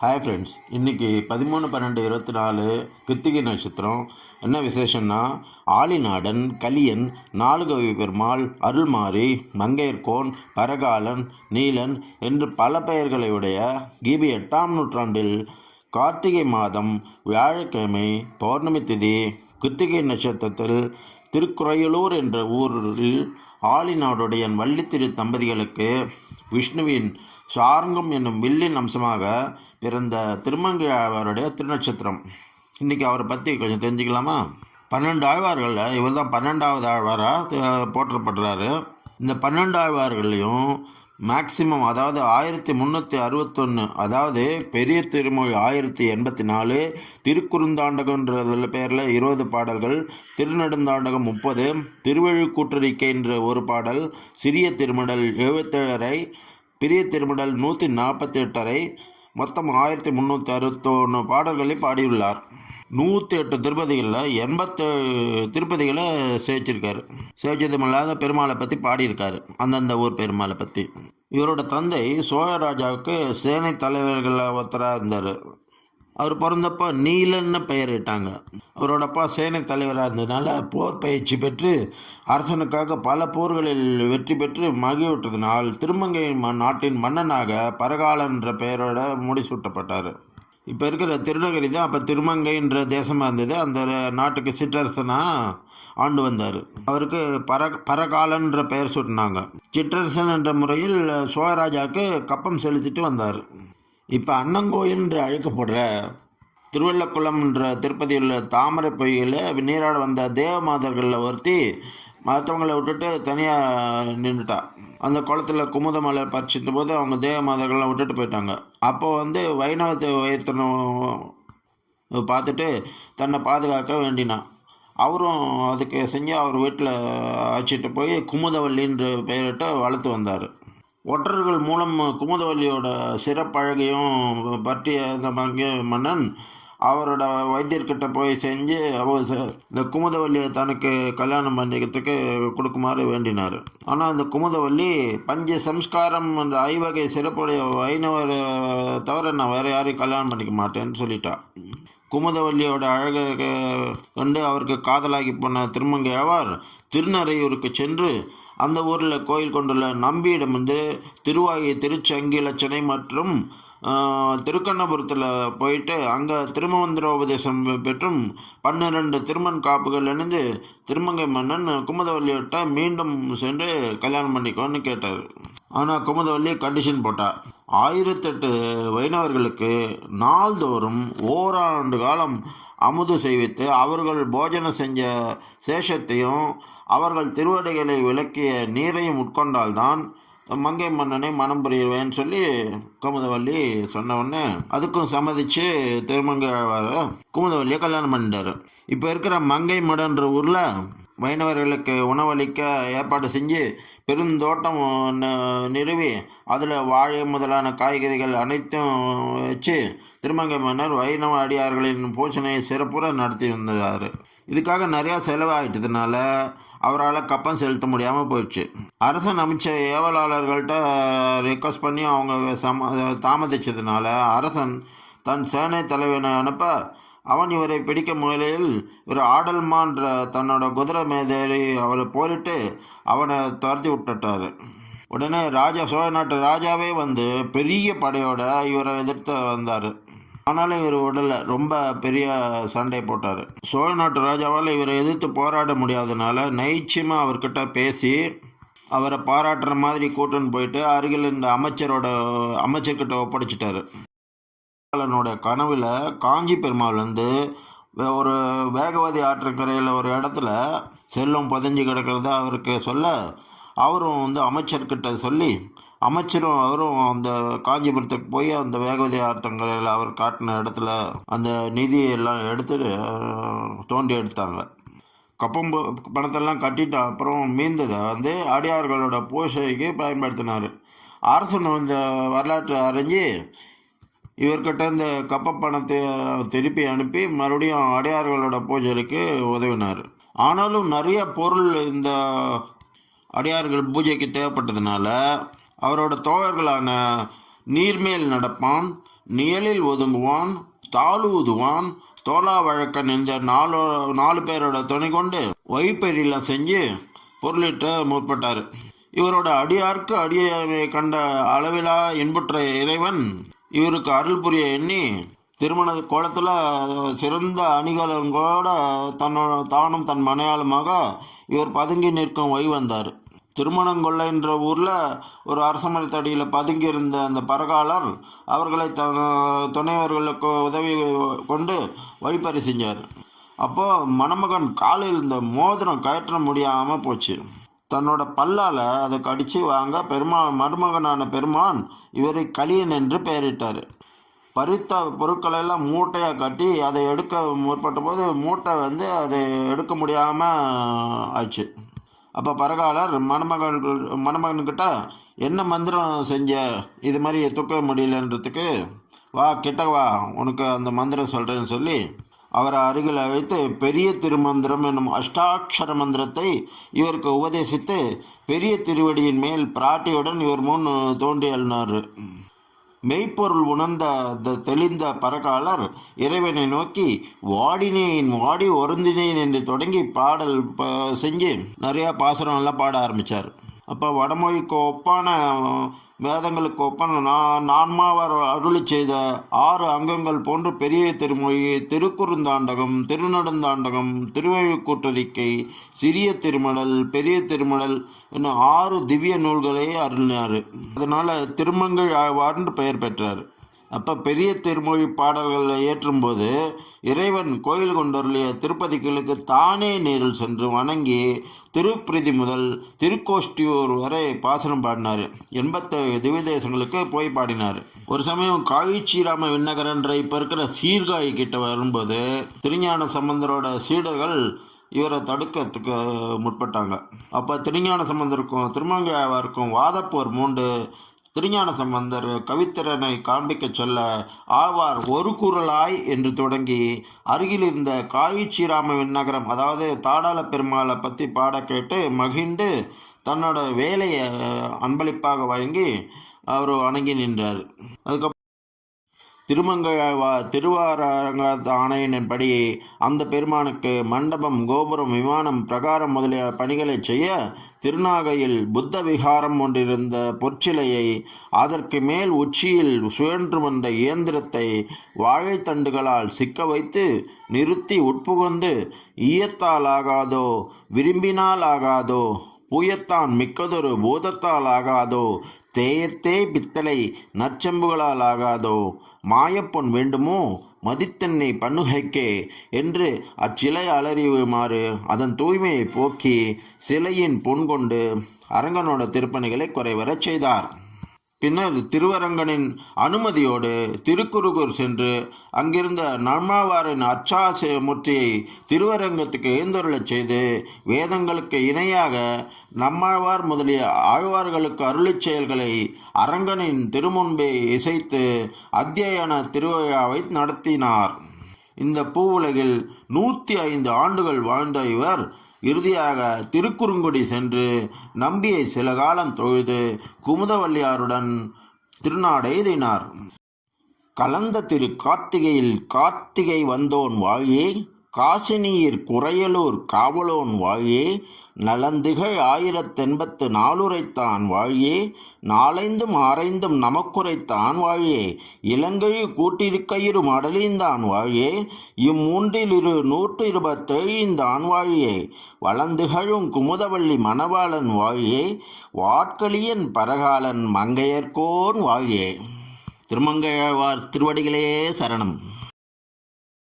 Hi friends இன்றைக்கி பதிமூணு பன்னெண்டு இருபத்தி நாலு கிருத்திகை நட்சத்திரம். என்ன விசேஷம்னா ஆலிநாடன் கலியன் நாலுகவி பெருமாள் அருள்மாரி மங்கையர்கோன் பரகாலன் நீலன் என்று பல பெயர்களை உடைய கிபி எட்டாம் நூற்றாண்டில் கார்த்திகை மாதம் வியாழக்கிழமை பௌர்ணமி திதி கிருத்திகை நட்சத்திரத்தில் திருக்குறையலூர் என்ற ஊரில் ஆலிநாடுடைய வள்ளித்திரு தம்பதிகளுக்கு விஷ்ணுவின் சார்ங்கம் என்னும் வில்லின் அம்சமாக பிறந்த திருமங்கையாளருடைய திருநட்சத்திரம். இன்றைக்கி அவரை பற்றி கொஞ்சம் தெரிஞ்சுக்கலாமா? பன்னெண்டு ஆழ்வார்களில் இவர் தான் பன்னெண்டாவது ஆழ்வாராக போற்றப்படுறாரு. இந்த பன்னெண்டு ஆழ்வார்கள்லையும் மேக்சிமம் அதாவது ஆயிரத்தி முந்நூற்றி அறுபத்தொன்று அதாவது பெரிய திருமொழி ஆயிரத்தி எண்பத்தி நாலு திருக்குறுந்தாண்டகன்றதில் பேரில் இருபது பாடல்கள் திருநெடுந்தாண்டகம் முப்பது திருவழுக்கூற்றறிக்கைன்ற ஒரு பாடல் சிறிய திருமடல் எழுபத்தேழரை பெரிய திருமடல் நூற்றி நாற்பத்தி எட்டரை மொத்தம் ஆயிரத்தி முந்நூற்றி அறுபத்தொன்று பாடல்களை பாடியுள்ளார். நூற்றி எட்டு திருப்பதிகளில் எண்பத்தேழு திருப்பதிகளை சேர்ச்சிருக்காரு சேர்ச்சதுமில்லாத பெருமாளை பற்றி பாடியிருக்காரு. அந்தந்த ஊர் பெருமாளை பற்றி இவரோட தந்தை சோழராஜாவுக்கு சேனை தலைவர்களில் ஒருத்தராக இருந்தார். அவர் பிறந்தப்போ நீலன்னு பெயரிட்டாங்க. அவரோட அப்பா சேனை தலைவராக இருந்ததுனால போர் பயிற்சி பெற்று அரசனுக்காக பல போர்களில் வெற்றி பெற்று மகிழ்விட்டதனால் திருமங்கை ம- நாட்டின் மன்னனாக பரகாலன் என்ற பெயரோட முடிசூட்டப்பட்டார். இப்போ இருக்கிற திருநகரி தான் அப்போ திருமங்கைன்ற தேசமாக இருந்தது. அந்த நாட்டுக்கு சிற்றரசனாக ஆண்டு வந்தார். அவருக்கு பர பரகாலன்ற பெயர் சூட்டினாங்க. சிற்றரசன் என்ற முறையில் சோழராஜாவுக்கு கப்பம் செலுத்திட்டு வந்தார். இப்போ அன்னங்கோயில் என்று அழைக்கப்படுற திருவள்ளக்குளம் என்ற திருப்பதியில் உள்ள தாமரை பொய்களில் நீராட வந்த தேவமாதர்களில் ஒருத்தி மற்றவங்களை விட்டுட்டு தனியாக நின்றுட்டா அந்த குளத்தில் குமுத மலர் பறிச்சிட்ட போது அவங்க தேவமாதர்கள்லாம் விட்டுட்டு போயிட்டாங்க. அப்போ வந்து வைணவத்தை உயர்த்தணும் பார்த்துட்டு தன்னை பாதுகாக்க வேண்டினான் அவரும் அதுக்கு செஞ்சு அவர் வீட்டில் அழைச்சிட்டு போய் குமுதவல்லின்ற பெயரிட்டு வளர்த்து வந்தார். ஒற்றர்கள் மூலம் குமுதவல்லியோட சிறப்பழகையும் பற்றி அந்த மன்னன் அவரோட வைத்தியர்கிட்ட போய் செஞ்சு அவர் இந்த குமுதவல்லியை தனக்கு கல்யாணம் பண்ணிக்கிறதுக்கு கொடுக்குமாறு வேண்டினார். ஆனால் அந்த குமுதவல்லி பஞ்ச சம்ஸ்காரம் என்ற ஐவகை சிறப்புடைய வைணவரை தவிர நான் வேறு யாரையும் கல்யாணம் பண்ணிக்க மாட்டேன்னு சொல்லிட்டா. குமுதவல்லியோட அழகை கண்டு அவருக்கு காதலாகி போன திருமங்கை ஆவார். திருநறையூருக்கு சென்று அந்த ஊரில் கோயில் கொண்டுள்ள நம்பியிடம் வந்து திருவாயி திருச்சங்கிலச்சனை மற்றும் திருக்கண்ணபுரத்தில் போயிட்டு அங்கே திருமந்திரோபதேசம் பெற்றும் பன்னிரண்டு திருமண் காப்புகள் இணைந்து திருமங்கை மன்னன் குமுதவல்லியோட்ட மீண்டும் சென்று கல்யாணம் பண்ணிக்கோன்னு கேட்டார். ஆனால் குமுதவல்லி கண்டிஷன் போட்டார் ஆயிரத்தெட்டு வைணவர்களுக்கு நாள்தோறும் ஓராண்டு காலம் அமுது செய்வித்து அவர்கள் போஜனம் செஞ்ச சேஷத்தையும் அவர்கள் திருவடிகளை விளக்கிய நீரையும் உட்கொண்டால்தான் மங்கை மன்னனை மனம் புரியுவேன் சொல்லி குமுதவல்லி சொன்ன உடனே அதுக்கும் சம்மதிச்சு திருமங்கை குமுதவல்லியை கல்யாணம் பண்ணிட்டார். இப்போ இருக்கிற மங்கை மடன்ற ஊரில் வைணவர்களுக்கு உணவளிக்க ஏற்பாடு செஞ்சு பெருந்தோட்டம் நிறுவி அதில் வாழை முதலான காய்கறிகள் அனைத்தும் வச்சு திருமங்கை மன்னர் வைணவ அடியார்களின் பூஜனையை சிறப்புற நடத்தி இதுக்காக நிறையா செலவாகிட்டதுனால அவரால் கப்பம் செலுத்த முடியாமல் போயிடுச்சு. அரசன் அமைச்ச ஏவலாளர்கள்ட்ட ரிக்வஸ்ட் பண்ணி அவங்க சம தாமதிச்சதுனால அரசன் தன் சேனை தலைவனை அனுப்ப அவன் இவரை பிடிக்க முயலையில் இவர் ஆடல்மான்ற தன்னோட குதிரை மேதேறி அவரை போரிட்டு அவனை துரத்தி விட்டுட்டாரு. உடனே ராஜா சோழ நாட்டு ராஜாவே வந்து பெரிய படையோட இவரை எதிர்த்து வந்தார். ஆனாலும் இவர் உடல ரொம்ப பெரிய சண்டை போட்டார். சோழ நாட்டு ராஜாவால் இவரை எதிர்த்து போராட முடியாதனால நைச்சியமாக அவர்கிட்ட பேசி அவரை பாராட்டுற மாதிரி கூட்டுன்னு போயிட்டு அருகில் இந்த அமைச்சரோட அமைச்சர்கிட்ட ஒப்படைச்சிட்டாரு. பாலனோட கனவில் காஞ்சி பெருமாள் வந்து வே- ஒரு வேகவதி ஆற்றங்கரையில் ஒரு இடத்துல செல்லும் புதைஞ்சு கிடக்கிறத அவருக்கு சொல்ல அவரும் வந்து அமைச்சர்கிட்ட சொல்லி அமைச்சரும் அவரும் அந்த காஞ்சிபுரத்துக்கு போய் அந்த வேகவதி ஆற்றங்கரையில் அவர் காட்டின இடத்துல அந்த நிதியை எல்லாம் எடுத்து தோண்டி எடுத்தாங்க. கப்பம் பணத்தெல்லாம் கட்டிட்டு அப்புறம் மீந்ததை வந்து அடியார்களோட பூசைக்கு பயன்படுத்தினார். அரசன் இந்த வரலாற்றை அறிஞ்சு இவர்கிட்ட இந்த கப்ப பணத்தை திருப்பி அனுப்பி மறுபடியும் அடியார்களோட பூஜைக்கு உதவினார். ஆனாலும் நிறைய பொருள் இந்த அடியார்கள் பூஜைக்கு தேவைப்பட்டதுனால அவரோட தோழர்களான நீர்மேல் நடப்பான் நிழலில் ஒதுங்குவான் தாளூதுவான் தோலா வழக்கன் என்ற நாலு நாலு பேரோட துணை கொண்டு வழிப்பெரியெல்லாம் செஞ்சு பொருளிட்ட முற்பட்டார். இவரோட அடியார்க்கு அடியை கண்ட அளவிலா இன்புற்ற இறைவன். இவருக்கு அருள் புரிய எண்ணி திருமண கோலத்தில் சிறந்த அணிகலன்களோட தன்னோட தானும் தன் மனையாளுமாக இவர் பதுங்கி நிற்கும் வழி வந்தார். திருமணங்கொள்ளை என்ற ஊரில் ஒரு அரசமரத்தடியில் பதுங்கி இருந்த அந்த பரகாலர் அவர்களை தன் துணைவர்களுக்கு உதவி கொண்டு வழிப்பறி செஞ்சார். அப்போது மணமகன் காலில் இருந்த மோதிரம் கயற்ற முடியாமல் போச்சு. தன்னோட பல்லால் அதை கடித்து வாங்க பெருமா மருமகனான பெருமான் இவரை களியன் என்று பெயரிட்டார். பறித்த பொருட்களெல்லாம் மூட்டையாக கட்டி அதை எடுக்க முற்பட்ட போது மூட்டை வந்து அதை எடுக்க முடியாமல் ஆச்சு. அப்போ பரகாலர் மணமகன் மணமகன்கிட்ட என்ன மந்திரம் செஞ்ச? இது மாதிரி தூக்க முடியலன்றதுக்கு வா கிட்ட வா உனக்கு அந்த மந்திரம் சொல்கிறேன்னு சொல்லி அவரை அருகில் அழைத்து பெரிய திருமந்திரம் என்னும் அஷ்டாட்சர மந்திரத்தை இவருக்கு உபதேசித்து பெரிய திருவடியின் மேல் பிராட்டியுடன் இவர் முன் தோன்றி அழுனார் மெய்ப்பொருள் உணர்ந்த த- தெளிந்த பரகாலர் இறைவனை நோக்கி வாடினேன் வாடி ஒருந்தினேன் என்று தொடங்கி பாடல் செஞ்சு நிறையா பாசுரம் எல்லாம் பாட ஆரம்பித்தார் அப்போ வடமொழிக்கு ஒப்பான வேதங்களுக்கு ஒப்பன நான் நான்மாவர் அருளி செய்த ஆறு அங்கங்கள் போன்று பெரிய திருமொழி திருக்குறுந்தாண்டகம் திருநெடுந்தாண்டகம் திருவழிக்கூட்டறிக்கை சிறிய திருமடல் பெரிய திருமடல் என ஆறு திவ்ய நூல்களை அருளினார். அதனால் திருமங்கள் ஆழ்வார்னு பெயர் பெற்றார். அப்போ பெரிய திருமொழி பாடல்களை ஏற்றும்போது இறைவன் கோயில் கொண்டருளிய திருப்பதிகளுக்கு தானே நேரில் சென்று வணங்கி திருப்பிரதி முதல் திருக்கோஷ்டியூர் வரை பாசனம் பாடினார். எண்பத்தேழு திவ்ய தேசங்களுக்கு போய் பாடினார். ஒரு சமயம் காயிச்சீராம விண்ணகரன்ற இப்போ இருக்கிற சீர்காழி கிட்ட வரும்போது திருஞான சம்பந்தரோட சீடர்கள் இவரை தடுக்கிறதுக்கு முற்பட்டாங்க. அப்போ திருஞான சம்பந்தருக்கும் திருமங்கையாவாருக்கும் வாதப்போர் மூண்டு திருஞான சம்பந்தர் கவித்திறனை காண்பிக்கச் சொல்ல ஆழ்வார் ஒரு குரலாய் என்று தொடங்கி அருகில் இருந்த காயிச்சிராம விண்ணகரம் அதாவது தாடாள பெருமாளை பற்றி பாட கேட்டு மகிழ்ந்து தன்னோட வேலையை அன்பளிப்பாக வழங்கி அவர் வணங்கி நின்றார். அதுக்கப்புறம் திருமங்கையாழ்வா திருவாரங்க ஆணையின்படி அந்த பெருமானுக்கு மண்டபம் கோபுரம் விமானம் பிரகாரம் முதலிய பணிகளை செய்ய திருநாகையில் புத்த விகாரம் ஒன்றிருந்த பொற்சிலையை அதற்கு மேல் உச்சியில் சுழன்று வந்த இயந்திரத்தை வாழைத்தண்டுகளால் சிக்க வைத்து நிறுத்தி உட்புகுந்து ஈயத்தால் ஆகாதோ விரும்பினால் ஆகாதோ பூயத்தான் மிக்கதொரு பூதத்தால் ஆகாதோ தேயத்தே பித்தளை நற்செம்புகளால் ஆகாதோ? மாயப்பொன் வேண்டுமோ? மதித்தன்னை பண்ணுகைக்கே என்று அச்சிலை அலறியுமாறு அதன் தூய்மையை போக்கி சிலையின் பொன் கொண்டு அரங்கனோட திருப்பணிகளை குறைவரச் செய்தார். பின்னர் திருவரங்கனின் அனுமதியோடு திருக்குறுகூர் சென்று அங்கிருந்த நம்மாவாரின் அச்சாச மூர்த்தியை திருவரங்கத்துக்கு எழுந்தருளச் செய்து வேதங்களுக்கு இணையாக நம்மாழ்வார் முதலிய ஆழ்வார்களுக்கு அருளிச் செயல்களை அரங்கனின் திருமுன்பே இசைத்து அத்தியன திருவிழாவை நடத்தினார். இந்த பூவுலகில் நூற்றி ஐந்து ஆண்டுகள் வாழ்ந்த இவர் இறுதியாக திருக்குறுங்குடி சென்று நம்பியை சில காலம் தொழுது குமுதவல்லியாருடன் திருநாடை எழுதினார் கலந்த திரு கார்த்திகையில் கார்த்திகை வந்தோன் வாழியே காசினியிற் குறையலூர் காவலோன் வாழியே நலந்திகழ் ஆயிரத்தெண்பத்து நாலுரைத்தான் வாழியே நாளைந்தும் ஆரைந்தும் நமக்குரைத்தான் வாழியே. இளங்கழி கூட்டிருக்கயிறு மடலிந்தான் வாழியே இம்மூன்றில் இரு நூற்று இருபத்தேழிந்தான் வாழியே. வளந்துகழும் குமுதவள்ளி மணவாளன் வாழியே வாட்களியன் பரகாலன் மங்கையர்கோன் வாழியே. திருமங்கையாழ்வார் திருவடிகளே சரணம்.